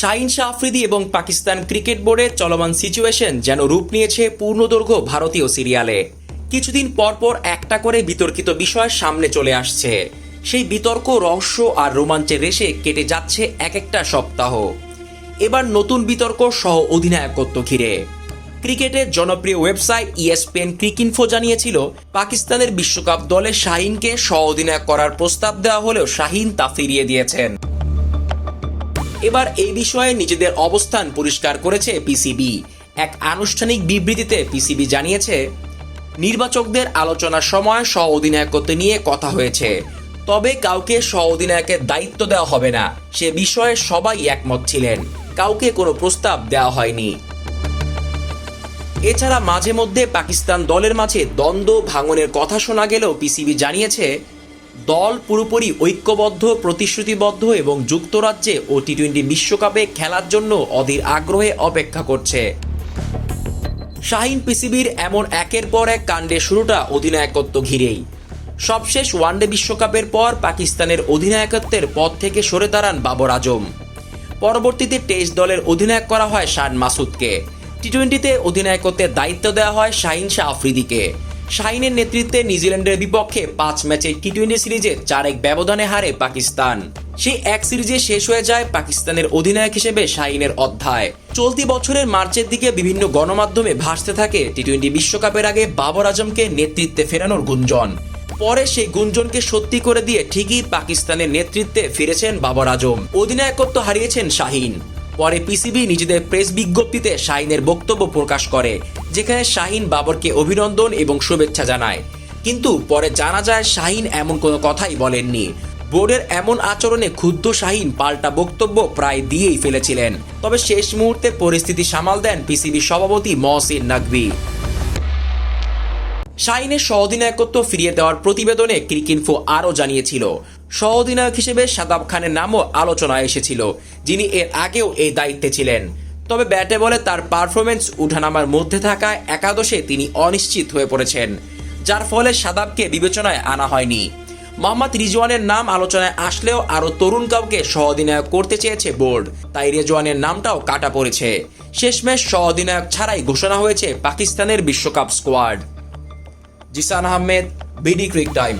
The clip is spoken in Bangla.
শাহিন শাহ আফ্রিদি এবং পাকিস্তান ক্রিকেট বোর্ডের চলমান সিচুয়েশন যেন রূপ নিয়েছে পূর্ণদৈর্ঘ্য ভারতীয় সিরিয়ালে। কিছুদিন পরপর একটা করে বিতর্কিত বিষয় সামনে চলে আসছে। সেই বিতর্ক, রহস্য আর রোমাঞ্চের রেশে কেটে যাচ্ছে এক একটা সপ্তাহ। এবার নতুন বিতর্ক সহ অধিনায়কত্ব ঘিরে। ক্রিকেটের জনপ্রিয় ওয়েবসাইট E ইএসপিএন ক্রিকইনফো জানিয়েছিল, পাকিস্তানের বিশ্বকাপ দলে শাহিনকে সহ অধিনায়ক করার প্রস্তাব দেওয়া হলেও শাহিন তা ফিরিয়ে দিয়েছেন। এবার এই বিষয়ে নিজেদের অবস্থান পরিষ্কার করেছে পিসিবি এক আনুষ্ঠানিক বিবৃতিতে পিসিবি জানিয়েছে, নির্বাচকদের আলোচনার সময় সহ অধিনায়কত্ব নিয়ে কথা হয়েছে, তবে কাউকে সহ অধিনায়কের দায়িত্ব দেওয়া হবে না, সে বিষয়ে সবাই একমত ছিলেন, কাউকে কোনো প্রস্তাব দেওয়া হয়নি। এছাড়া মাঝে মধ্যে পাকিস্তান দলের মাঝে দ্বন্দ্ব ভাঙনের কথা শোনা গেলেও পিসিবি জানিয়েছে দল পুরোপুরি ঐক্যবদ্ধ, প্রতিশ্রুতিবদ্ধ এবং যুক্তরাজ্যে ও টি টোয়েন্টি বিশ্বকাপে খেলার জন্য অধীর আগ্রহে অপেক্ষা করছে। শাহিন পিসিবির এমন একের পর এক কাণ্ডে শুরুটা অধিনায়কত্ব ঘিরেই। সবশেষ ওয়ানডে বিশ্বকাপের পর পাকিস্তানের অধিনায়কত্বের পদ থেকে সরে দাঁড়ান বাবর আজম। পরবর্তীতে টেস্ট দলের অধিনায়ক করা হয় শান মাসুদকে। টি টোয়েন্টিতে অধিনায়কত্বের দায়িত্ব দেওয়া হয় শাহিন শাহ আফ্রিদিকে। শাহিনের নেতৃত্বে নিউজিল্যান্ডের বিপক্ষে পাঁচ ম্যাচের টি টোয়েন্টি সিরিজে চার এক ব্যবধানে হারে পাকিস্তান। সেই এক সিরিজে শেষ হয়ে যায় পাকিস্তানের অধিনায়ক হিসেবে শাহিনের অধ্যায়। চলতি বছরের মার্চের দিকে বিভিন্ন গণমাধ্যমে ভাসতে থাকে টি টোয়েন্টি বিশ্বকাপের আগে বাবর আজমকে নেতৃত্বে ফেরানোর গুঞ্জন। পরে সেই গুঞ্জনকে সত্যি করে দিয়ে ঠিকই পাকিস্তানের নেতৃত্বে ফিরেছেন বাবর আজম। অধিনায়কত্ব হারিয়েছেন শাহিন। পরে পিসিবি নিজেদের প্রেস বিজ্ঞপ্তিতে শাহিনের বক্তব্য প্রকাশ করে, যেখানে শাহিন বাবরকে অভিনন্দন এবং শুভেচ্ছা জানায়। কিন্তু পরে জানা যায় শাহিন এমন কোনো কথাই বলেননি। বোর্ডের এমন আচরণে ক্ষুব্ধ শাহিন পাল্টা বক্তব্য প্রায় দিয়েই ফেলেছিলেন। তবে শেষ মুহূর্তে পরিস্থিতি সামাল দেন পিসিবি সভাপতি মহসিন নাকভি। শাহিনের সহ অধিনায়কত্ব ফিরিয়ে দেওয়ার প্রতিবেদনে ক্রিকইনফো আরও জানিয়েছিল। সহ অধিনায়ক হিসেবে শাদাব খানের নামও আলোচনায় এসেছিল, যিনি এর আগেও এই দায়িত্বে ছিলেন। তবে ব্যাটে বলে তার পারফরমেন্স উঠানামার মধ্যে থাকায় একাদশে তিনি অনিশ্চিত হয়ে পড়েছেন, যার ফলে শাদাবকে বিবেচনায় আনা হয়নি। মোহাম্মদ রিজওয়ানের নাম আলোচনায় আসলেও আরও তরুণ কাউকে সহ অধিনায়ক করতে চেয়েছে বোর্ড, তাই রেজওয়ানের নামটাও কাটা পড়েছে। শেষমেশ সহ অধিনায়ক ছাড়াই ঘোষণা হয়েছে পাকিস্তানের বিশ্বকাপ squad. Jisan Ahmed BD cric time.